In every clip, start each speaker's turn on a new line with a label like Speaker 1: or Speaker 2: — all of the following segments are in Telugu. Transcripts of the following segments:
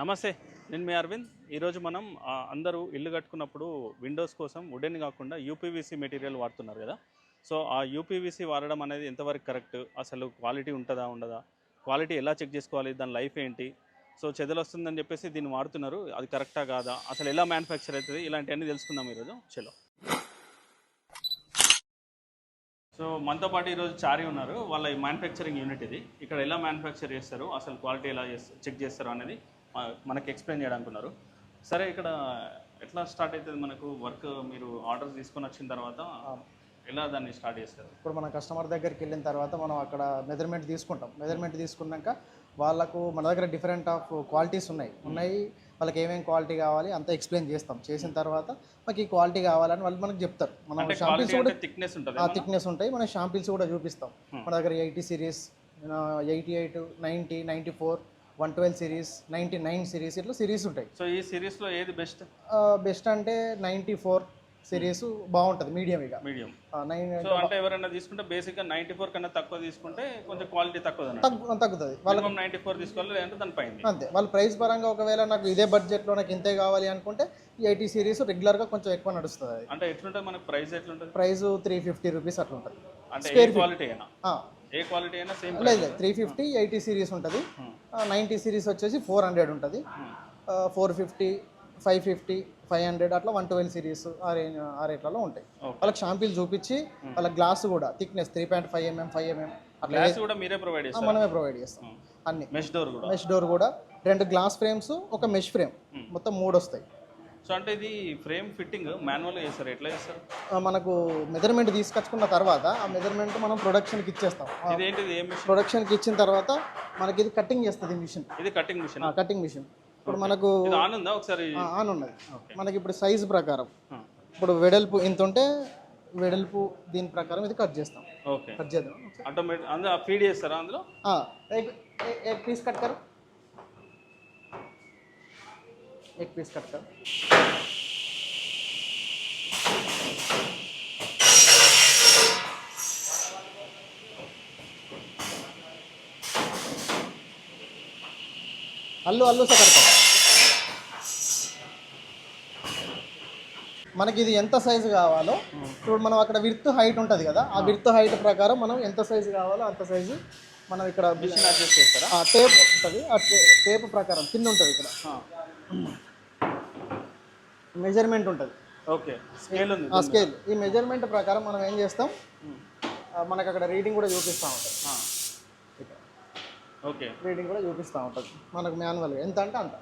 Speaker 1: నమస్తే నేను మీ అరవింద్. ఈరోజు మనం అందరూ ఇల్లు కట్టుకున్నప్పుడు విండోస్ కోసం వుడెన్ కాకుండా యూపీవీసీ మెటీరియల్ వాడుతున్నారు కదా. సో ఆ యూపీవీసీ వాడడం అనేది ఎంతవరకు కరెక్ట్? అసలు క్వాలిటీ ఉంటుందా ఉండదా? క్వాలిటీ ఎలా చెక్ చేసుకోవాలి? దాని లైఫ్ ఏంటి? సో చెదలు వస్తుందని చెప్పేసి దీన్ని వాడుతున్నారు. అది కరెక్టా కాదా? అసలు ఎలా మ్యానుఫ్యాక్చర్ అవుతుంది? ఇలాంటివన్నీ తెలుసుకుందాం ఈరోజు. చలో. సో మనతో పాటు ఈరోజు చారి ఉన్నారు. వాళ్ళ మ్యానుఫ్యాక్చరింగ్ యూనిట్ ఇది. ఇక్కడ ఎలా మ్యానుఫ్యాక్చర్ చేస్తారు? అసలు క్వాలిటీ ఎలా చేస్తారు చెక్ చేస్తారు అనేది మనకి ఎక్స్ప్లెయిన్ చేయడానికి ఉన్నారు సరే ఇక్కడ ఎట్లా స్టార్ట్ అవుతుంది మనకు? వర్క్ మీరు ఆర్డర్ తీసుకొని వచ్చిన తర్వాత ఎలా దాన్ని స్టార్ట్ చేస్తారు?
Speaker 2: ఇప్పుడు మన కస్టమర్ దగ్గరికి వెళ్ళిన తర్వాత మనం అక్కడ మెజర్మెంట్ తీసుకుంటాం. మెజర్మెంట్ తీసుకున్నాక వాళ్ళకు మన దగ్గర డిఫరెంట్ ఆఫ్ క్వాలిటీస్ ఉన్నాయి. ఉన్నాయి వాళ్ళకి ఏమేమి క్వాలిటీ కావాలి అంతా ఎక్స్ప్లెయిన్ చేస్తాం. చేసిన తర్వాత మాకు ఈ క్వాలిటీ కావాలని వాళ్ళు మనకు చెప్తారు. మనం షాంపిల్స్ కూడా
Speaker 1: థిక్నెస్ ఉంటుంది
Speaker 2: ఆ థిక్నెస్ ఉంటాయి. మన షాంపిల్స్ కూడా చూపిస్తాం. మన దగ్గర eighty series eighty eight ninety ninety four one twelve series ninety nine series ఇట్లా సిరీస్ ఉంటాయి.
Speaker 1: సో ఈ సిరీస్లో ఏది బెస్ట్?
Speaker 2: బెస్ట్ అంటే నైంటీ ఫోర్ సిరీస్ బాగుంటుంది మీడియం ఇక.
Speaker 1: మీడియం.
Speaker 2: నైన్
Speaker 1: సో అంటే ఎవరైనా తీసుకుంటే బేసిక్గా నైంటీ ఫోర్ కన్నా తక్కువ తీసుకుంటే కొంచెం క్వాలిటీ తక్కువ
Speaker 2: తగ్గు తగ్గుతుంది. వాళ్ళ
Speaker 1: నైంటీ ఫోర్ తీసుకోవాలి లేదంటే దాని పైన
Speaker 2: అంతే. వాళ్ళ ప్రైస్ పరంగా ఒకవేళ నాకు ఇదే బడ్జెట్లో నాకు ఇంతే కావాలి అనుకుంటే ఈ ఎయిటీ సిరీస్ రెగ్యులర్గా కొంచెం ఎక్కువ నడుస్తుంది.
Speaker 1: అంటే ఎట్లుంటుంది మనకు? ప్రైస్ ఎట్లుంటుంది?
Speaker 2: ప్రైస్ త్రీ ఫిఫ్టీ రూపీస్ అట్లా ఉంటుంది
Speaker 1: అంటే క్వాలిటీ ఏ క్వాలిటీ అయినా సేమ్
Speaker 2: లేదు త్రీ ఫిఫ్టీ ఎయిటీ సిరీస్ ఉంటుంది. నైంటీ సిరీస్ వచ్చేసి ఫోర్ హండ్రెడ్ ఉంటుంది. Four fifty five fifty five hundred అట్లా వన్ ట్వెల్వ్ సిరీస్ ఆ రేంజ్ ఆ రేట్లలో ఉంటాయి. వాళ్ళకి షాంపిల్ చూపించి వాళ్ళ గ్లాస్ కూడా thickness three point five MM five MM అట్లా
Speaker 1: కూడా మీరే ప్రొవైడ్
Speaker 2: ఆ,
Speaker 1: చేస్తారు?
Speaker 2: మనమే ప్రొవైడ్ చేస్తాం. అన్ని.
Speaker 1: మెష్ డోర్ కూడా.
Speaker 2: మెష్ డోర్ కూడా. రెండు గ్లాస్ ఫ్రేమ్స్ ఒక మెష్ ఫ్రేమ్ మొత్తం మూడు వస్తాయి.
Speaker 1: సో అంటే ఇది ఫ్రేమ్ ఫిట్టింగ్ మాన్యువల్గా చేస్తారు ఎట్లా చేస్తారు?
Speaker 2: మనకు మెజర్మెంట్ తీసుకొచ్చుకున్న తర్వాత ఆ మెజర్మెంట్ మనం ప్రొడక్షన్కి ఇచ్చేస్తాం.
Speaker 1: ఇదేంటిది?
Speaker 2: ప్రొడక్షన్కి ఇచ్చిన తర్వాత మనకి ఇది కటింగ్ చేస్తుంది మిషన్.
Speaker 1: ఇది కటింగ్ మిషన్?
Speaker 2: Cutting machine. ఇప్పుడు మనకు
Speaker 1: ఆన్ ఉందా? ఒకసారి
Speaker 2: ఆన్ ఉన్నది. మనకి ఇప్పుడు సైజ్ ప్రకారం. ఇప్పుడు వెడల్పు ఇంత ఉంటే వెడల్పు దీని ప్రకారం ఇది కట్ చేస్తాం.
Speaker 1: ఓకే.
Speaker 2: కట్ చేద్దాం.
Speaker 1: ఆటోమేటిక్ అందులో ఫీడ్ చేస్తారా అందులో?
Speaker 2: ఏ పీస్ కట్ కరు? एक पीस कट कर। అల్లు అల్లు సార్ మనకి ఇది ఎంత సైజు కావాలో ఇప్పుడు మనం అక్కడ విర్త్ హైట్ ఉంటుంది కదా ఆ విర్త్ హైట్ ప్రకారం మనం ఎంత సైజు కావాలో అంత సైజు మనం ఇక్కడ
Speaker 1: మిషన్ అడ్జస్ట్ చేస్తారా?
Speaker 2: టేప్ ఉంటుంది. ఆ టేప్ ప్రకారం కింద ఉంటుంది ఇక్కడ. మెజర్మెంట్ ఉంటుంది.
Speaker 1: ఓకే. స్కేల్ ఉంది.
Speaker 2: ఆ స్కేల్. ఈ మెజర్మెంట్ ప్రకారం మనం ఏం చేస్తాం? మనకు అక్కడ రీడింగ్ కూడా చూపిస్తూ ఉంటుంది.
Speaker 1: ఓకే.
Speaker 2: రీడింగ్ కూడా చూపిస్తూ ఉంటుంది. మనకు మాన్యువల్గా ఎంత అంటే అంత.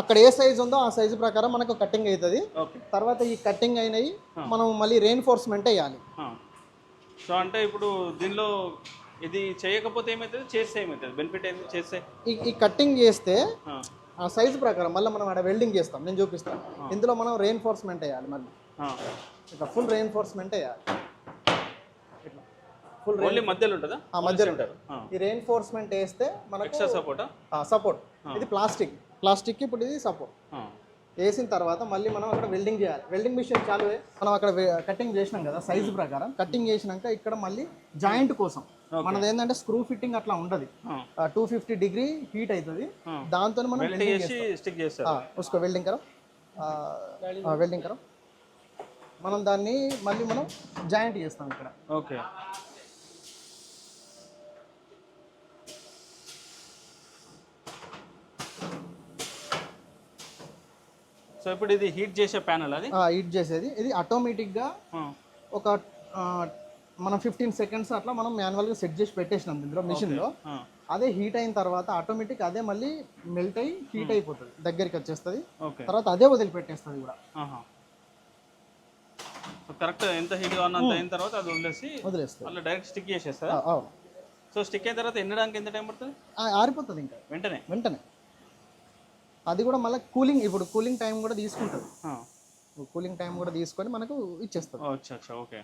Speaker 1: అక్కడ
Speaker 2: ఏ సైజ్ ఉందో ఆ సైజు ప్రకారం మనకు కటింగ్ అవుతుంది తర్వాత ఈ కటింగ్ అయినవి మనం మళ్ళీ రెయిన్ఫోర్స్మెంట్ వేయాలి.
Speaker 1: సో అంటే ఇప్పుడు దీనిలో ఇది చేయకపోతే ఏమవుతుంది చేస్తే ఏమవుతుంది బెనిఫిట్ ఏంది? చేస్తే?
Speaker 2: ఈ ఈ కటింగ్ చేస్తే
Speaker 1: ఆ.
Speaker 2: సైజు ప్రకారం మళ్ళీ మనం అక్కడ వెల్డింగ్ చేస్తాం నేను చూపిస్తాను. ఇందులో మనం రెయిన్ఫోర్స్మెంట్ వేయాలి మళ్ళీ. ఇట్లా ఫుల్ రెయిన్ఫోర్స్మెంట్ వేయాలి. ఇట్లా ఫుల్
Speaker 1: ఓన్లీ మధ్యలో ఉంటుందా?
Speaker 2: ఆ మధ్యలో
Speaker 1: ఉంటారు
Speaker 2: ఈ రెయిన్ఫోర్స్మెంట్ వేస్తే మనకు
Speaker 1: సపోర్టా
Speaker 2: సపోర్ట్ ఇది ప్లాస్టిక్ ప్లాస్టిక్ ఇప్పుడు ఇది సపోర్ట్ వేసిన తర్వాత మళ్ళీ మనం అక్కడ వెల్డింగ్ చేయాలి. వెల్డింగ్ మిషన్ చాలు మనం అక్కడ కటింగ్ చేసినాం కదా సైజు ప్రకారం. కటింగ్ చేసినాక ఇక్కడ మళ్ళీ జాయింట్ కోసం. మనది ఏంటంటే స్క్రూ ఫిట్టింగ్ అట్లా ఉండదు. టూ ఫిఫ్టీ డిగ్రీ హీట్ అవుతుంది దాంతో మనం
Speaker 1: స్టిక్
Speaker 2: చేస్తాం. వెల్డింగ్ కరం. వెల్డింగ్ కరం. మనం దాన్ని మళ్ళీ మనం జాయింట్ చేస్తాం ఇక్కడ.
Speaker 1: ఓకే సో ఇప్పుడు ఇది హీట్ చేసే ప్యానల్ అది?
Speaker 2: హీట్ చేసేది. ఇది ఆటోమేటిక్గా ఒక మనం ఫిఫ్టీన్ సెకండ్స్ అట్లా మనం మాన్యువల్గా సెట్ చేసి పెట్టేసినాం ఇందులో మిషన్లో. అదే హీట్ అయిన తర్వాత ఆటోమేటిక్ అదే మళ్ళీ మెల్ట్ అయ్యి హీట్ అయిపోతుంది. దగ్గరికి వచ్చేస్తుంది. తర్వాత అదే వదిలిపెట్టేస్తుంది కూడా.
Speaker 1: కరెక్ట్ ఎంత హీట్ కావాలంత అయిన తర్వాత అది వదిలేసి
Speaker 2: వదిలేస్తుంది.
Speaker 1: మళ్ళీ డైరెక్ట్ స్టిక్ చేసేస్తా సో స్టిక్ అయిన తర్వాత ఎండడానికి ఎంత టైం పడుతుంది?
Speaker 2: ఆరిపోతుంది ఇంకా.
Speaker 1: వెంటనే?
Speaker 2: వెంటనే. అది కూడా మళ్ళీ కూలింగ్ ఇప్పుడు కూలింగ్ టైం కూడా తీసుకుంటుంది. కూలింగ్ టైం కూడా తీసుకొని మనకు ఇచ్చేస్తుంది.
Speaker 1: ఓ, అచ్చా అచ్చా ఓకే.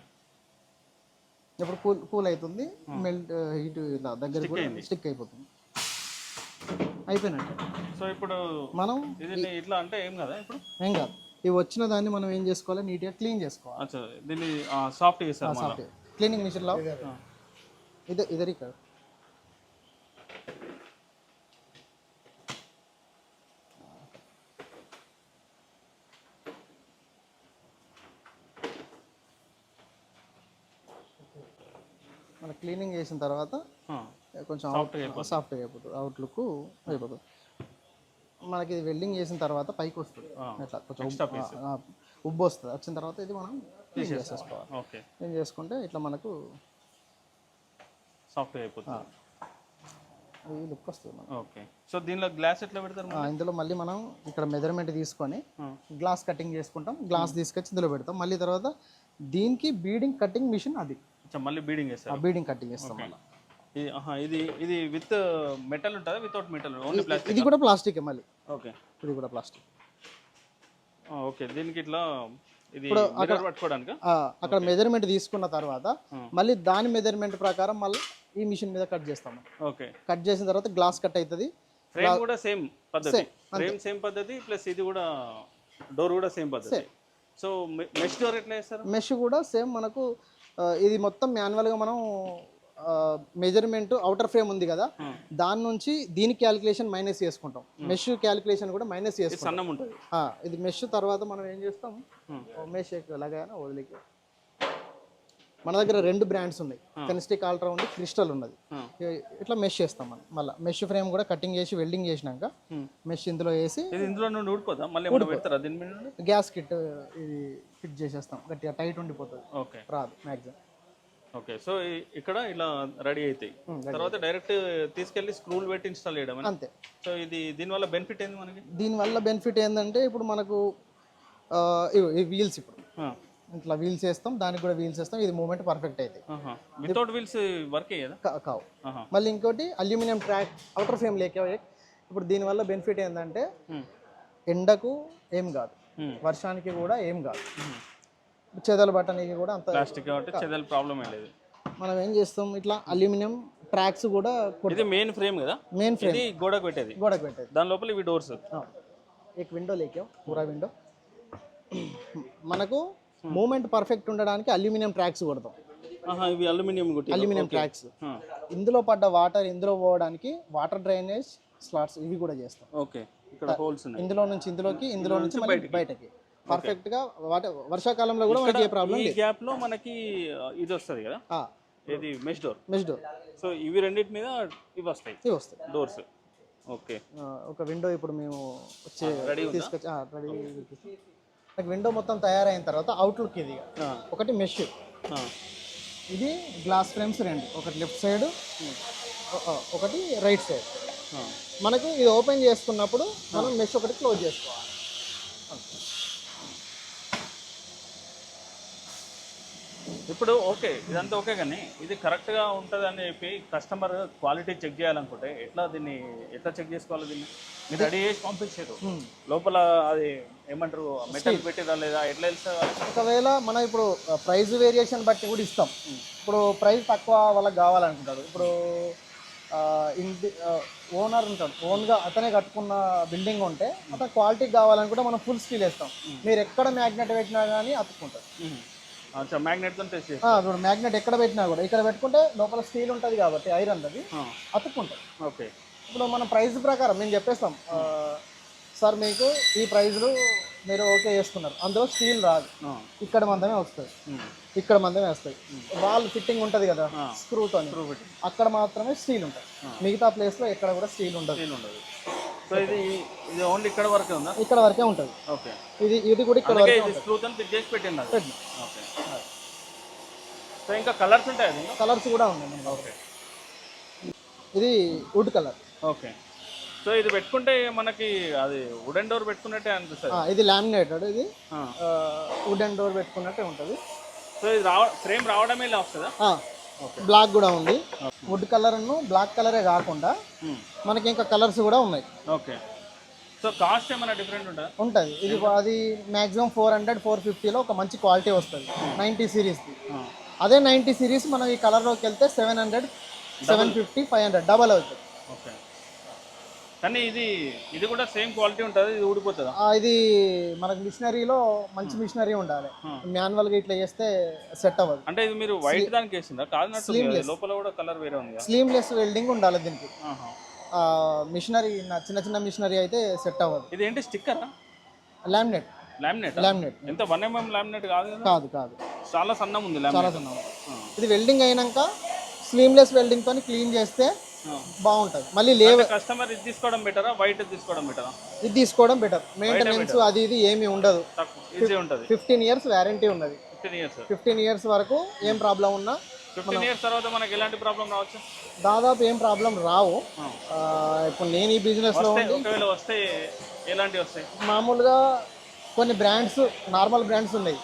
Speaker 2: ఇప్పుడు కూల్ కూల్ అవుతుంది మెల్ట్ హీట్ ఇలా దగ్గర కూడా స్టిక్ అయిపోతుంది. అయిపోయినట్టు.
Speaker 1: సో ఇప్పుడు
Speaker 2: మనం
Speaker 1: ఇది ఇట్లా అంటే ఏం కదా ఇప్పుడు?
Speaker 2: ఏం కాదు. ఇవి వచ్చిన దాన్ని మనం ఏం చేసుకోవాలి? నీట్గా క్లీన్ చేసుకోవాలి.
Speaker 1: అచ్చా దీన్ని సాఫ్ట్ మళ్ళీ.
Speaker 2: సాఫ్ట్ క్లీనింగ్ మిషన్లో ఇది ఇదరి ఇక్కడ మన క్లీనింగ్ చేసిన తర్వాత కొంచెం సాఫ్ట్గా అయిపోతుంది. అవుట్లుక్ అయిపోతుంది. మనకి ఇది వెల్డింగ్ చేసిన తర్వాత పైకి వస్తుంది. ఇట్లా కొంచెం ఉబ్బు- వస్తుంది. వచ్చిన తర్వాత ఇది మనం క్లీన్ చేసేసుకోవాలి. క్లీన్ చేసుకుంటే ఇట్లా మనకు
Speaker 1: సాఫ్ట్గా అయిపోతుంది.
Speaker 2: ఈ లుక్ వస్తుంది మనకు.
Speaker 1: ఓకే. సో దీనిలో గ్లాస్ ఎట్లా పెడతారు
Speaker 2: ఇందులో మళ్ళీ మనం ఇక్కడ మెజర్మెంట్ తీసుకొని. గ్లాస్ కటింగ్ చేసుకుంటాం. గ్లాస్ తీసుకొచ్చి ఇందులో పెడతాం. మళ్ళీ తర్వాత దీనికి బీడింగ్ కటింగ్ మిషన్ అది.
Speaker 1: మళ్ళీ బీడింగ్ వేస్తారు
Speaker 2: బీడింగ్ కటింగ్ చేస్తాం మళ్ళీ.
Speaker 1: ఇది ఇది విత్ మెటల్ ఉంటుందా? వితౌట్ మెటల్ ఓన్లీ ప్లాస్టిక్
Speaker 2: ఇది కూడా ప్లాస్టిక్ మళ్ళీ.
Speaker 1: ఓకే
Speaker 2: ఇది కూడా ప్లాస్టిక్
Speaker 1: ఓకే దీనికి ఇట్లా ఇది మిర్రర్ పట్టుకోవడానికి?
Speaker 2: అక్కడ మెజర్మెంట్ తీసుకున్న తర్వాత. మళ్ళీ దాని మెజర్మెంట్ ప్రకారం మళ్ళీ ఈ మిషన్ మీద కట్ చేస్తాం
Speaker 1: ఓకే
Speaker 2: కట్ చేసిన తర్వాత గ్లాస్ కట్ అవుతుంది
Speaker 1: ఫ్రేమ్ కూడా సేమ్ పద్ధతి. ఫ్రేమ్ సేమ్ పద్ధతి ప్లస్ ఇది కూడా డోర్ కూడా సేమ్ పద్ధతి. సో మెష్ డోర్ ఎట్లా వేస్తారు
Speaker 2: మెష్ కూడా సేమ్ మనకు ఇది మొత్తం మాన్యువల్గా మనం మెజర్మెంట్ అవుటర్ ఫ్రేమ్ ఉంది కదా. దాని నుంచి దీని క్యాలిక్యులేషన్ మైనస్ చేసుకుంటాం. మెష్ క్యాలిక్యులేషన్ కూడా మైనస్ చేసుకుంటాం. ఇది మెష్ తర్వాత మనం ఏం చేస్తాం. మెష్ లాగానే వదిలికి. మన దగ్గర రెండు బ్రాండ్స్ ఉన్నాయి. కెనిస్టిక్ ఆల్ట్రా ఉంది క్రిస్టల్ ఉన్నది. ఇట్లా మెష్ చేస్తాం మనం. మళ్ళీ మెష్ ఫ్రేమ్ కూడా కటింగ్ చేసి వెల్డింగ్ చేసినాక. మెష్ ఇందులో వేసి
Speaker 1: ఇది ఇందులో మళ్ళీ నుండి?
Speaker 2: గ్యాస్ కిట్ ఇది ఫిట్ చేసేస్తాం. గట్టిగా టైట్ ఉండిపోతుంది.
Speaker 1: ఓకే.
Speaker 2: రాదు మ్యాక్సిమం
Speaker 1: ఓకే. సో ఇక్కడ ఇలా రెడీ అవుతాయి తర్వాత డైరెక్ట్ తీసుకెళ్ళి స్క్రూలు పెట్టి ఇన్స్టాల్ చేయడం
Speaker 2: అంతే.
Speaker 1: సో ఇది దీనివల్ల బెనిఫిట్ ఏంది మనకి?
Speaker 2: దీనివల్ల బెనిఫిట్ ఏంటంటే ఇప్పుడు మనకు ఈ వీల్స్ ఇప్పుడు. ఇట్లా వీల్స్ వేస్తాం దానికి కూడా వీల్స్ వేస్తాం ఇది మూమెంట్ పర్ఫెక్ట్ అవుతాయి
Speaker 1: వితౌట్ వీల్స్ వర్క్
Speaker 2: కావు. మళ్ళీ ఇంకోటి అల్యూమినియం ట్రాక్ అవుటర్ ఫ్రేమ్ లేక ఇప్పుడు దీనివల్ల బెనిఫిట్ ఏంటంటే. ఎండకు ఏం కాదు.
Speaker 1: Hmm.
Speaker 2: వర్షానికి కూడా ఏం కాదు. Hmm. చెదలు పట్టడానికి కూడా అంత
Speaker 1: ప్లాస్టిక్ కాబట్టి చెదలు ప్రాబ్లం లేదు.
Speaker 2: మనం ఏం చేస్తాం? ఇట్లా అల్యూమినియం ట్రాక్స్ కూడా
Speaker 1: ఇది మెయిన్ ఫ్రేమ్ కదా?
Speaker 2: మెయిన్ ఫ్రేమ్
Speaker 1: ఇది గోడకు పెట్టేది.
Speaker 2: గోడకు పెట్టేది.
Speaker 1: దాని లోపల ఇవి డోర్స్
Speaker 2: ఏక్ విండో లేకేం పూరా విండో hmm. మనకు మూమెంట్ పర్ఫెక్ట్ ఉండడానికి అల్యూమినియం ట్రాక్స్ కొడతాం.
Speaker 1: ఇవి అల్యూమినియం
Speaker 2: అల్యూమినియం ట్రాక్స్. ఇందులో పడ్డ వాటర్ ఇందులో పోవడానికి వాటర్ డ్రైనేజ్ స్లాట్స్ ఇవి కూడా చేస్తాం.
Speaker 1: ఓకే ఇక్కడ హోల్స్ ఉన్నాయి.
Speaker 2: ఇందులో నుంచి ఇందులోకి ఇందులో నుంచి బయటకి. పర్ఫెక్ట్గా వర్షాకాలంలో కూడా మనకి ఏ ప్రాబ్లం
Speaker 1: ఈ గ్యాప్లో మనకి ఇది వస్తుంది కదా? ఇది mesh door
Speaker 2: mesh door
Speaker 1: so ఇవి రెండింటి మీద ఇవి వస్తాయి?
Speaker 2: ఇవి వస్తాయి.
Speaker 1: Doors okay.
Speaker 2: ఒక విండో ఇప్పుడు మేము వచ్చే
Speaker 1: రెడీ
Speaker 2: తీసుకొచ్చి రెడీ నాకు విండో మొత్తం తయారైన తర్వాత అవుట్లుక్ ఇది. ఒకటి మెష్ ఇది గ్లాస్ ఫ్రేమ్స్ రెండు. ఒకటి లెఫ్ట్ సైడ్ ఒకటి రైట్ సైడ్ మనకు ఇది ఓపెన్ చేసుకున్నప్పుడు మనం మెష్ ఒకటి క్లోజ్ చేసుకోవాలి.
Speaker 1: ఇప్పుడు ఓకే ఇదంతా ఓకే కానీ ఇది కరెక్ట్గా ఉంటది అని చెప్పి కస్టమర్ క్వాలిటీ చెక్ చేయాలనుకుంటే ఎట్లా దీన్ని ఎట్లా చెక్ చేసుకోవాలి దీన్ని? మీరు రెడీ చేసి పంపించారు. లోపల అది ఏమంటారు? మెటల్ పెట్టిరా లేదా? ఎట్లా తెలుస్తుంది?
Speaker 2: ఒకవేళ మనం ఇప్పుడు ప్రైస్ వేరియేషన్ బట్టి కూడా ఇస్తాం. ఇప్పుడు ప్రైస్ తక్కువ వాళ్ళకి కావాలనుకుంటారు. ఇప్పుడు ఇంటి ఓనర్ ఉంటాడు. ఓన్గా అతనే కట్టుకున్న బిల్డింగ్ ఉంటే అతను క్వాలిటీకి కావాలనుకుంటే మనం ఫుల్ స్టీల్ వేస్తాం. మీరు ఎక్కడ మ్యాగ్నెట్ పెట్టినా కానీ అతుక్కుంటారు.
Speaker 1: మ్యాగ్నెట్
Speaker 2: మ్యాగ్నెట్ ఎక్కడ పెట్టినా కూడా ఇక్కడ పెట్టుకుంటే లోపల స్టీల్ ఉంటుంది కాబట్టి ఐరన్ అది అతుక్కుంటుంది
Speaker 1: ఓకే.
Speaker 2: ఇప్పుడు మన ప్రైస్ ప్రకారం మేము చెప్పేస్తాం. సార్ మీకు ఈ ప్రైజ్లు మీరు ఓకే చేసుకున్నారు. అందులో స్టీల్ రాదు. ఇక్కడ మందమే వస్తుంది ఇక్కడ మందమే వస్తాయి. వాల్ ఫిట్టింగ్ ఉంటుంది కదా స్క్రూతో అక్కడ మాత్రమే స్టీల్ ఉంటుంది మిగతా ప్లేస్లో ఎక్కడ కూడా స్టీల్ ఉండదు.
Speaker 1: ఉండదు. సో ఇది ఇది ఓన్లీ ఇక్కడ వరకే ఉందా?
Speaker 2: ఇక్కడ వరకే ఉంటుంది.
Speaker 1: ఓకే
Speaker 2: ఇది ఇది కూడా ఇక్కడ వరకే
Speaker 1: ఫిట్ చేసి పెట్టింది? అది ఓకే సో ఇంకా కలర్స్ ఉంటాయి
Speaker 2: కలర్స్ కూడా ఉన్నాయి.
Speaker 1: ఓకే
Speaker 2: ఇది వుడ్ కలర్
Speaker 1: ఓకే సో ఇది పెట్టుకుంటే మనకి అది వుడెన్ డోర్ పెట్టుకున్నట్టే అనిపిస్తుంది.
Speaker 2: ఇది లామినేటెడ్ ఇది. వుడెన్ డోర్ పెట్టుకున్నట్టే ఉంటుంది.
Speaker 1: సో ఇది రావ ఫ్రేమ్ రావడమే ఇలా వస్తుందా
Speaker 2: బ్లాక్ కూడా ఉంది. వుడ్ కలర్ బ్లాక్ కలరే కాకుండా మనకి ఇంకా కలర్స్ కూడా ఉన్నాయి.
Speaker 1: ఓకే సో కాస్ట్ ఏమైనా డిఫరెంట్ ఉంటుందా?
Speaker 2: ఉంటుంది. ఇది అది మాక్సిమం ఫోర్ హండ్రెడ్ ఫోర్ ఫిఫ్టీలో ఒక మంచి క్వాలిటీ వస్తుంది. నైంటీ సిరీస్ది అదే నైంటీ సిరీస్ మనం ఈ కలర్లోకి వెళ్తే seven hundred seven fifty five hundred double అవుతుంది.
Speaker 1: ఓకే కానీ ఇది ఇది కూడా సేమ్ క్వాలిటీ ఉంటుంది ఇది ఊడిపోతుందా?
Speaker 2: ఇది మనకు మిషనరీలో మంచి మిషనరీ ఉండాలి. మాన్యువల్గా ఇట్లా చేస్తే సెట్ అవ్వదు.
Speaker 1: అంటే ఇది మీరు వైట్ దానికి వేసిందా? కాదు లోపల కూడా కలర్ వేరే ఉంది
Speaker 2: స్లీమ్లెస్ వెల్డింగ్ ఉండాలి దీనికి. మిషనరీ చిన్న చిన్న మిషనరీ అయితే సెట్ అవ్వదు.
Speaker 1: ఇది ఏంటి స్టిక్కరా?
Speaker 2: లామినేట్
Speaker 1: లామినేట్
Speaker 2: లామినేట్
Speaker 1: ఎంత వన్ ఎంఎం లామినేట్ కాదు కదా?
Speaker 2: కాదు
Speaker 1: చాలా సన్నం ఉంది
Speaker 2: చాలా సన్నం. ఇది వెల్డింగ్ అయినాక స్లీమ్లెస్ వెల్డింగ్ తోని క్లీన్ చేస్తే బాగుంటుంది. మళ్ళీ లేవ
Speaker 1: కస్టమర్ ఇది తీసుకోవడం బెటరా వైట్ తీసుకోవడం బెటరా
Speaker 2: ఇది తీసుకోవడం బెటర్ మెయింటెనెన్స్ అది ఇది ఏమీ ఉండదు.
Speaker 1: తక్కువ. ఈజీ ఉంటుంది.
Speaker 2: ఫిఫ్టీన్ ఇయర్స్ వ్యారంటీ ఉన్నది.
Speaker 1: ఫిఫ్టీన్ ఇయర్స్
Speaker 2: ఫిఫ్టీన్ ఇయర్స్ వరకు ఏం ప్రాబ్లం ఉన్నా
Speaker 1: ఫిఫ్టీన్ ఇయర్స్ తర్వాత మనకి ఎలాంటి ప్రాబ్లం రావచ్చు?
Speaker 2: దాదాపు ఏం ప్రాబ్లం రావు. ఇప్పుడు నేను ఈ బిజినెస్లో
Speaker 1: వస్తే ఒకవేళ వస్తే వస్తాయి?
Speaker 2: మామూలుగా కొన్ని బ్రాండ్స్ నార్మల్ బ్రాండ్స్ ఉన్నాయి.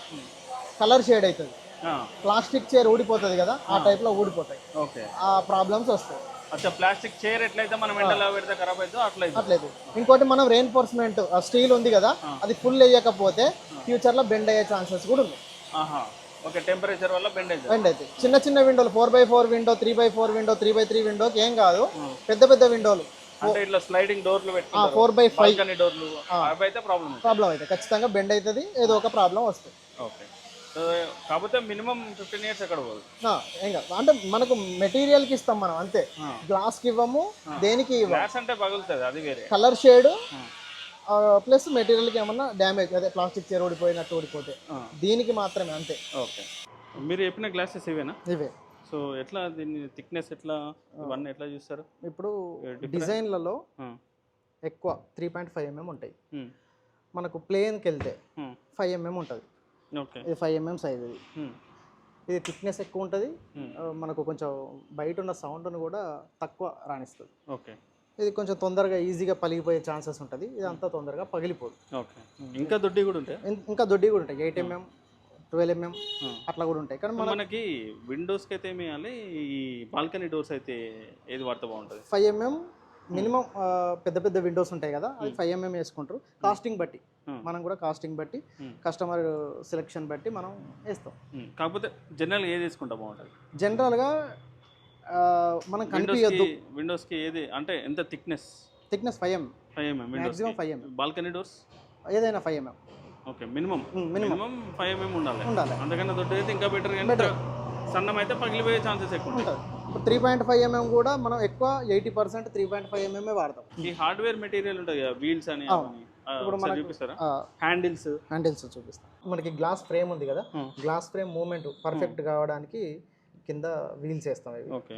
Speaker 2: కలర్ షేడ్ అవుతుంది ప్లాస్టిక్ చైర్ ఊడిపోతుంది కదా? ఆ టైప్లో ఊడిపోతాయి.
Speaker 1: ఓకే.
Speaker 2: ఆ ప్రాబ్లమ్స్ వస్తాయి.
Speaker 1: అచ్చా ప్లాస్టిక్ చైర్ ఎట్లయితే మనం ఎండలో పెడితే ఖరాబ్ అవుతుందో అట్లయితే
Speaker 2: అట్లేదు ఇంకోటి మనం రెయిన్ఫోర్స్మెంట్ స్టీల్ ఉంది కదా అది ఫుల్ వేయకపోతే ఫ్యూచర్లో బెండ్ అయ్యే ఛాన్సెస్ కూడా ఉన్నాయి.
Speaker 1: ఓకే టెంపరేచర్ వల్ల బెండ్ అవుతుంది
Speaker 2: బెండ్ చిన్న చిన్న విండోలు four by four window three by four window three by three విండోకి ఏం కాదు పెద్ద పెద్ద విండోలు
Speaker 1: అంటే ఇట్లా స్లైడింగ్ డోర్లు పెట్టుకుంటారు.
Speaker 2: ఫోర్ బై ఫైవ్
Speaker 1: డోర్లు ప్రాబ్లం
Speaker 2: ప్రాబ్లం అయితే ఖచ్చితంగా బెండ్ అవుతుంది ఏదో ఒక ప్రాబ్లం వస్తుంది.
Speaker 1: ఓకే. కాకపోతే మినిమం ఫిఫ్టీన్ ఇయర్స్ ఎక్కడ పోదు.
Speaker 2: ఏం కాదు. అంటే మనకు మెటీరియల్కి ఇస్తాం మనం అంతే.
Speaker 1: ఆ.
Speaker 2: గ్లాస్కి ఇవ్వము దేనికి
Speaker 1: గ్లాస్ అంటే పగులుతుంది అది వేరే.
Speaker 2: Colour shade. ప్లస్ మెటీరియల్కి ఏమన్నా డ్యామేజ్ అదే ప్లాస్టిక్ చైర్ ఊడిపోయినట్టు ఊడిపోతే.
Speaker 1: ఆ.
Speaker 2: దీనికి మాత్రమే అంతే.
Speaker 1: ఓకే. మీరు చెప్పిన గ్లాసెస్ ఇవేనా?
Speaker 2: ఇవే.
Speaker 1: సో ఎట్లా దీన్ని థిక్నెస్ ఎట్లా ఇవన్నీ ఎట్లా చూస్తారు?
Speaker 2: ఇప్పుడు డిజైన్లలో. ఎక్కువ త్రీ పాయింట్ ఫైవ్ ఎంఎం ఉంటాయి. మనకు ప్లేన్కి వెళ్తే. ఫైవ్ ఎంఎం ఉంటుంది. ఇది ఫైవ్ ఎంఎం సైజ్ ఇది. ఇది థిక్నెస్ ఎక్కువ ఉంటుంది. మనకు కొంచెం బయట ఉన్న సౌండ్ను కూడా తక్కువ రాణిస్తుంది
Speaker 1: ఓకే.
Speaker 2: ఇది కొంచెం తొందరగా ఈజీగా పలిగిపోయే ఛాన్సెస్ ఉంటుంది. ఇది అంతా తొందరగా పగిలిపోదు.
Speaker 1: ఓకే. ఇంకా దొడ్డి కూడా ఉంటాయి?
Speaker 2: ఇంకా దొడ్డి కూడా ఉంటాయి. Eight mm twelve mm. అట్లా కూడా ఉంటాయి. కానీ మన
Speaker 1: మనకి విండోస్కి అయితే ఏమి వేయాలి ఈ బాల్కనీ డోర్స్ అయితే ఏది వాడితే బాగుంటుంది?
Speaker 2: ఫైవ్ ఎంఎం మినిమం పెద్ద పెద్ద విండోస్ ఉంటాయి కదా అది ఫైవ్ ఎంఎం వేసుకుంటారు. కాస్టింగ్ బట్టి. మనం కూడా కాస్టింగ్ బట్టి. కస్టమర్ సెలెక్షన్ బట్టి మనం వేస్తాం.
Speaker 1: కాకపోతే జనరల్గా ఏది వేసుకుంటా బాగుంటుంది?
Speaker 2: జనరల్గా మనం కనిపించద్దు
Speaker 1: విండోస్కి ఏది అంటే ఎంత thickness
Speaker 2: thickness five mm
Speaker 1: five mm
Speaker 2: maximum five mm
Speaker 1: balcony doors
Speaker 2: ఏదైనా five mm
Speaker 1: okay minimum
Speaker 2: minimum
Speaker 1: five mm ఉండాలి.
Speaker 2: ఉండాలి.
Speaker 1: అందుకని దొడ్డు అయితే ఇంకా బెటర్ కానీ సన్నం అయితే పగిలిపోయే ఛాన్సెస్ ఎక్కువ ఉంటాయి.
Speaker 2: ఉంటుంది ఇప్పుడు త్రీ పాయింట్ ఫైవ్ ఎంఎం కూడా మనం ఎక్కువ eighty percent three point five MMA వాడతాం.
Speaker 1: ఈ హార్డ్వేర్ మెటీరియల్ ఉంటుంది కదా వీల్స్ అని. ఆ, ఒకసారి చూపిస్తారా? హ్యాండిల్స్
Speaker 2: హ్యాండిల్స్ చూపిస్తాం. మనకి గ్లాస్ ఫ్రేమ్ ఉంది కదా. గ్లాస్ ఫ్రేమ్ మూమెంట్ పర్ఫెక్ట్ కావడానికి కింద వీల్స్ వేస్తాం ఇవి.
Speaker 1: ఓకే.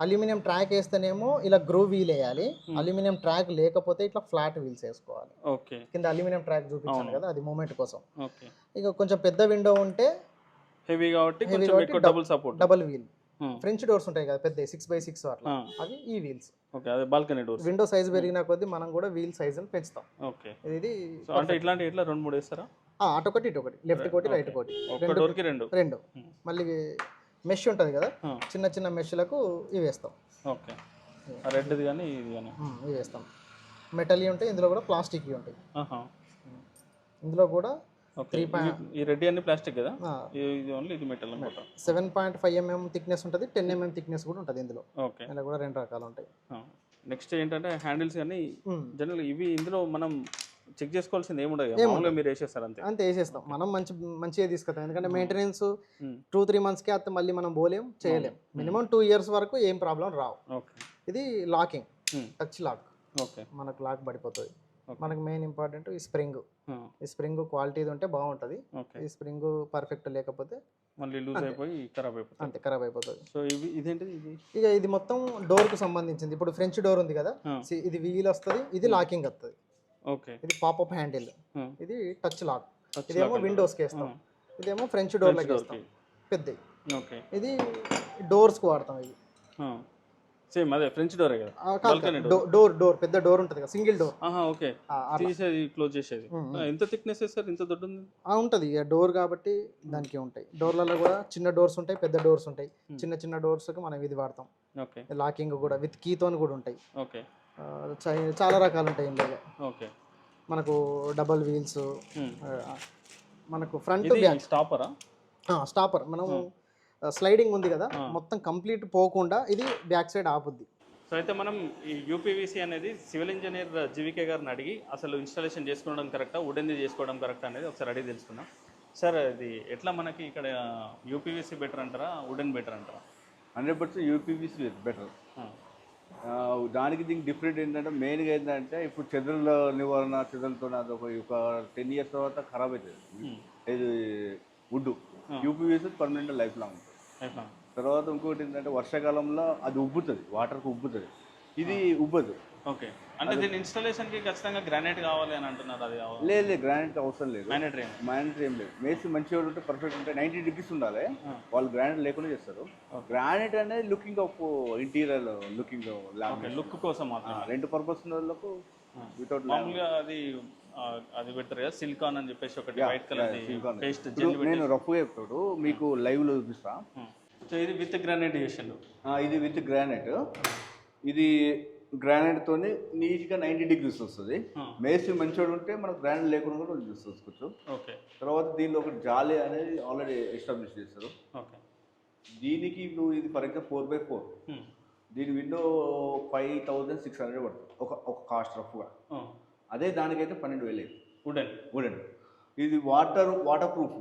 Speaker 2: అల్యూమినియం ట్రాక్ వేస్తేనేమో ఇలా గ్రూ వీల్ వేయాలి అల్యూమినియం ట్రాక్ లేకపోతే ఇట్లా ఫ్లాట్ వీల్స్ వేసుకోవాలి.
Speaker 1: ఓకే.
Speaker 2: కింద అల్యూమినియం ట్రాక్ చూపించాను కదా అది మూమెంట్ కోసం.
Speaker 1: ఓకే.
Speaker 2: ఇక కొంచెం పెద్ద విండో ఉంటే
Speaker 1: హెవీ కాబట్టి కొంచెం ఎక్కువ double support
Speaker 2: double wheel French doors ఉంటాయి కదా పెద్ద సిక్స్ బై సిక్స్ అట్లా. అవి ఈ వీల్స్
Speaker 1: ఓకే అదే బాల్కనీ డోర్స్
Speaker 2: విండో సైజ్ పెరిగిన కొద్దీ మనం కూడా వీల్ సైజుని పెంచుతాం.
Speaker 1: ఓకే
Speaker 2: ఇది
Speaker 1: సో అంటే ఇట్లాంటి ఇట్లా రెండు మూడు వేస్తారా?
Speaker 2: ఆ, అటు ఒకటి ఇటు ఒకటి. లెఫ్ట్ ఒకటి రైట్
Speaker 1: ఒక డోర్కి రెండు
Speaker 2: రెండు. మళ్ళీ మెష్ ఉంటుంది కదా
Speaker 1: Hmm.
Speaker 2: చిన్న చిన్న మెష్లకు ఇవి వేస్తాం.
Speaker 1: ఓకే రెడ్ది కానీ ఇది కానీ
Speaker 2: ఇవి వేస్తాం. మెటల్ ఉంటాయి ఇందులో కూడా ప్లాస్టిక్ ఉంటాయి.
Speaker 1: ఆహా
Speaker 2: ఇందులో కూడా
Speaker 1: ఈ రెడ్డి అన్ని ప్లాస్టిక్ కదా? ఇది- ఓన్లీ ఇది మెటల్ అనమాట
Speaker 2: seven point five mm thickness ఉంటుంది టెన్ ఎంఎం థిక్నెస్ కూడా ఉంటుంది ఇందులో.
Speaker 1: ఓకే.
Speaker 2: ఇలా కూడా రెండు రకాలు ఉంటాయి.
Speaker 1: నెక్స్ట్ ఏంటంటే హ్యాండిల్స్ కానీ జనరల్ ఇవి ఇందులో మనం చెక్ చేసుకోవాల్సింది ఏముండదు. మామూలుగా మీరు వేసేస్తారు అంతే.
Speaker 2: అంతే వేసేస్తాం. మనం మంచి మంచిగా తీసుకొస్తాం ఎందుకంటే మెయింటెనెన్స్. టూ త్రీ మంత్స్కి అత్తే మళ్ళీ మనం పోలేం చేయలేం. మినిమం టూ ఇయర్స్ వరకు ఏం ప్రాబ్లం రావు.
Speaker 1: ఓకే.
Speaker 2: ఇది లాకింగ్. Touch lock.
Speaker 1: ఓకే.
Speaker 2: మనకు లాక్ పడిపోతుంది. మనకు మెయిన్ ఇంపార్టెంట్ ఈ స్ప్రింగ్. ఈ స్ప్రింగ్ క్వాలిటీది ఉంటే బాగుంటుంది. ఈ స్ప్రింగ్ పర్ఫెక్ట్ లేకపోతే
Speaker 1: మళ్ళీ లూజ్ అయిపోయి ఖరాబ్ అయిపోతుంది.
Speaker 2: అంతే ఖరాబ్ అయిపోతుంది.
Speaker 1: సో ఇవి ఇదేంటిది ఇది?
Speaker 2: ఇక ఇది మొత్తం డోర్కు సంబంధించింది. ఇప్పుడు ఫ్రెంచ్ డోర్ ఉంది కదా ఇది వీల్ వస్తుంది ఇది లాకింగ్ వస్తుంది.
Speaker 1: ఓకే.
Speaker 2: ఇది పాపప్ హ్యాండిల్.
Speaker 1: ఆ,
Speaker 2: ఇది టచ్ లాక్. ఇదేమో
Speaker 1: lock
Speaker 2: విండోస్కి వేస్తాం. ఇదేమో ఫ్రెంచ్ డోర్లకి
Speaker 1: French
Speaker 2: వేస్తాం. పెద్దవి
Speaker 1: ఓకే.
Speaker 2: ఇది డోర్స్కి వాడతాం ఇది
Speaker 1: సేమ్ అదే ఫ్రెంచ్ డోరే కదా?
Speaker 2: డోర్ డోర్ పెద్ద డోర్ ఉంటుంది కదా సింగిల్ డోర్.
Speaker 1: ఓకే. తీసేది క్లోజ్ చేసేది. ఎంత థిక్నెస్ సార్? ఇంత దొడ్డు ఉంది
Speaker 2: ఉంటుంది. డోర్ కాబట్టి దానికి ఉంటాయి. డోర్లలో కూడా చిన్న డోర్స్ ఉంటాయి పెద్ద డోర్స్ ఉంటాయి. చిన్న చిన్న డోర్స్కి మనం ఇది వాడతాం.
Speaker 1: ఓకే.
Speaker 2: లాకింగ్ కూడా విత్ కీతోని కూడా ఉంటాయి.
Speaker 1: ఓకే.
Speaker 2: చాలా రకాలు ఉంటాయి ఇందులో.
Speaker 1: ఓకే.
Speaker 2: మనకు డబల్ వీల్స్. మనకు ఫ్రంట్
Speaker 1: స్టాపరా?
Speaker 2: స్టాపర్. మనము స్లైడింగ్ ఉంది కదా మొత్తం కంప్లీట్ పోకుండా ఇది బ్యాక్ సైడ్ ఆపుద్ది.
Speaker 1: సో అయితే మనం ఈ యూపీవీసీ అనేది సివిల్ ఇంజనీర్ జీవికే గారిని అడిగి అసలు ఇన్స్టాలేషన్ చేసుకోవడం కరెక్టా వుడెన్ది చేసుకోవడం కరెక్టా అనేది ఒకసారి అడిగి తెలుసుకుందాం. సార్ ఇది ఎట్లా మనకి ఇక్కడ యూపీవీసీ బెటర్ అంటారా వుడెన్ బెటర్ అంటారా?
Speaker 3: హండ్రెడ్ పర్సెంట్ యూపీవీసీ బెటర్
Speaker 1: ఆ,
Speaker 3: దానికి దీనికి డిఫరెంట్ ఏంటంటే మెయిన్గా ఏంటంటే ఇప్పుడు చెదల నివారణ చెదలతో అది ఒక ఒక టెన్ ఇయర్స్ తర్వాత ఖరాబ్ అవుతుంది. ఇది wood. UPVC permanent life long తర్వాత ఇంకోటి ఏంటంటే వర్షాకాలంలో అది ఉబ్బుతుంది వాటర్కి ఉబ్బుతుంది. ఇది ఉబ్బదు.
Speaker 1: ఓకే. అంటే దీని ఇన్స్టాలేషన్కి ఖచ్చితంగా గ్రానైట్ కావాలి అని అంటున్నారు అది కావాలి.
Speaker 3: లేదు లేదు గ్రానైట్ అవసరం లేదు.
Speaker 1: మ్యాండేటరీ
Speaker 3: మ్యాండేటరీ ఏం లేదు. మేసి మంచిగా ఉంటే పర్ఫెక్ట్ ఉంటే నైంటీ డిగ్రీస్ ఉండాలి. వాళ్ళు గ్రానైట్ లేకుండా చేస్తారు. గ్రానైట్ అనేది looking of interior looking
Speaker 1: look కోసం మాత్రం
Speaker 3: రెండు పర్పస్ ఉన్న వాళ్ళకు వితౌట్
Speaker 1: మామూలుగా అది అది పెడతారు కదా సిలికాన్ అని చెప్పేసి ఒకటి వైట్ కలర్ పేస్ట్
Speaker 3: నేను రఫ్గా చెప్తాడు. మీకు లైవ్లో చూపిస్తా.
Speaker 1: సో ఇది విత్ గ్రానైట్ చేసిండు
Speaker 3: ఇది విత్ గ్రానైట్ ఇది గ్రానైట్ తోని నీట్గా నైంటీ డిగ్రీస్ వస్తుంది.
Speaker 1: Hmm.
Speaker 3: మేసి మంచిగా ఉంటే మనకు గ్రానైట్ లేకుండా కూడా యూస్ చేసుకోవచ్చు
Speaker 1: ఓకే
Speaker 3: తర్వాత దీనిలో ఒక జాలి అనేది ఆల్రెడీ ఎస్టాబ్లిష్ చేస్తారు
Speaker 1: ఓకే
Speaker 3: దీనికి ఇప్పుడు ఇది for example four by four దీని window five thousand six hundred పడుతుంది. ఒక ఒక కాస్ట్ రఫ్గా అదే దానికైతే పన్నెండు వేలు
Speaker 1: వుడెన్
Speaker 3: వుడెన్ ఇది వాటర్ వాటర్ ప్రూఫ్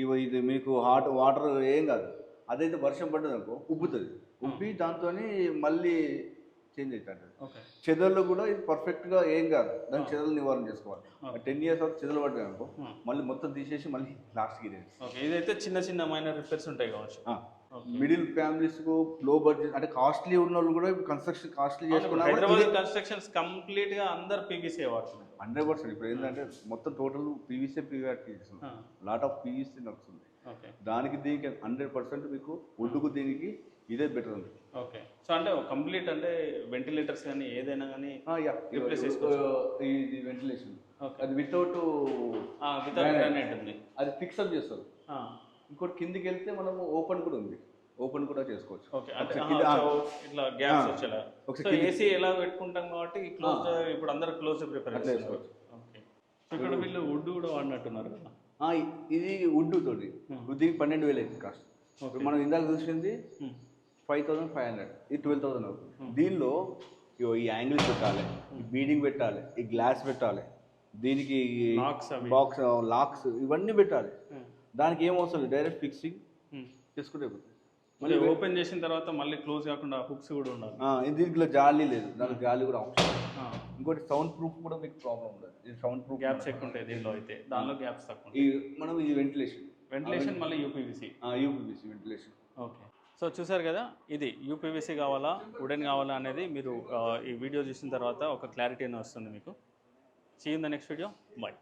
Speaker 3: ఇవి ఇది మీకు హాట్ వాటర్ ఏం కాదు. అదైతే వర్షం పడ్డది అనుకో ఉబ్బుతుంది. ఉబ్బి దాంతో మళ్ళీ చేంజ్ అవుతుంది చెదల్లో కూడా ఇది పర్ఫెక్ట్గా ఏం కాదు. దాని చెదలు నివారణ చేసుకోవాలి. టెన్ ఇయర్స్ వరకు చెదలు పడ్డాయి అనుకో మళ్ళీ మొత్తం తీసేసి మళ్ళీ లాస్ట్కి ఇది
Speaker 1: ఓకే. ఇదైతే చిన్న చిన్న మైనర్ రిపేర్స్ ఉంటాయి కావచ్చు.
Speaker 3: మిడిల్ ఫ్యామిలీస్కు లో బడ్జెట్ అంటే కాస్ట్లీ ఉన్న వాళ్ళు కూడా కన్స్ట్రక్షన్ కాస్ట్లీ చేసుకున్నా
Speaker 1: హైదరాబాద్ కన్స్ట్రక్షన్స్ కంప్లీట్గా అందరు పీవీసీ వాడుతున్నారు
Speaker 3: హండ్రెడ్ పర్సెంట్. ఇప్పుడు ఏంటంటే మొత్తం టోటల్ పీవీసీ పీవీఆర్టీ చేస్తుంది లాట్ ఆఫ్ పీవీసీ నడుస్తుంది. దానికి దీనికి హండ్రెడ్ పర్సెంట్ మీకు వుడ్కు దీనికి ఇదే బెటర్ ఉంది
Speaker 1: ఓకే సో అంటే కంప్లీట్ అంటే వెంటిలేటర్స్ కానీ ఏదైనా కానీ
Speaker 3: ఇది- వెంటిలేషన్. అది వితౌట్
Speaker 1: వితౌట్ ఉంది.
Speaker 3: అది ఫిక్స్ అప్ చేస్తారు. ఇంకోటి కిందికి వెళ్తే మనము ఓపెన్ కూడా ఉంది. ఓపెన్ కూడా చేసుకోవచ్చు.
Speaker 1: ఇట్లా గ్యాప్స్
Speaker 3: ఆ.
Speaker 1: వచ్చేలా. ఏసీ ఎలా పెట్టుకుంటాం కాబట్టి క్లోజ్ ఇప్పుడు అందరూ క్లోజ్ ప్రిపేర్ చేసుకోవచ్చు. ఇక్కడ వీళ్ళు వుడ్ కూడా వాడినట్టున్నారు
Speaker 3: ఇది వుడ్ తోటి. దీనికి పన్నెండు వేలు అయింది కాస్ట్ ఇప్పుడు మనం ఇందాక చూసింది ఫైవ్ థౌసండ్ ఫైవ్ హండ్రెడ్ ఇది ట్వెల్వ్ థౌసండ్ అవుతుంది. దీనిలో ఇగో ఈ యాంగిల్స్ పెట్టాలి ఈ బీడింగ్ పెట్టాలి ఈ గ్లాస్ పెట్టాలి దీనికి. బాక్స్ లాక్స్ ఇవన్నీ పెట్టాలి. దానికి ఏం అవసరం డైరెక్ట్ ఫిక్సింగ్ చేసుకుంటే అయిపోతుంది.
Speaker 1: మళ్ళీ ఓపెన్ చేసిన తర్వాత మళ్ళీ క్లోజ్ కాకుండా హుక్స్ కూడా ఉండాలి.
Speaker 3: దీంట్లో జాలీ లేదు. దానికి జాలీ కూడా అవసరం ఇంకోటి సౌండ్ ప్రూఫ్ కూడా మీకు ప్రాబ్లం ఉండదు. ఇది సౌండ్ ప్రూఫ్
Speaker 1: గ్యాప్స్ ఎక్కువ ఉంటాయి దీనిలో అయితే. దానిలో గ్యాప్స్ తక్కువ ఉంటాయి.
Speaker 3: ఈ మనం ఇది వెంటిలేషన్
Speaker 1: వెంటిలేషన్ మళ్ళీ UPVC
Speaker 3: UPVC ventilation
Speaker 1: okay. So చూసారు కదా ఇది యూపీవీసీ కావాలా వుడెన్ కావాలా అనేది మీరు ఈ వీడియో చూసిన తర్వాత ఒక క్లారిటీ అనేది వస్తుంది మీకు. See in the next video bye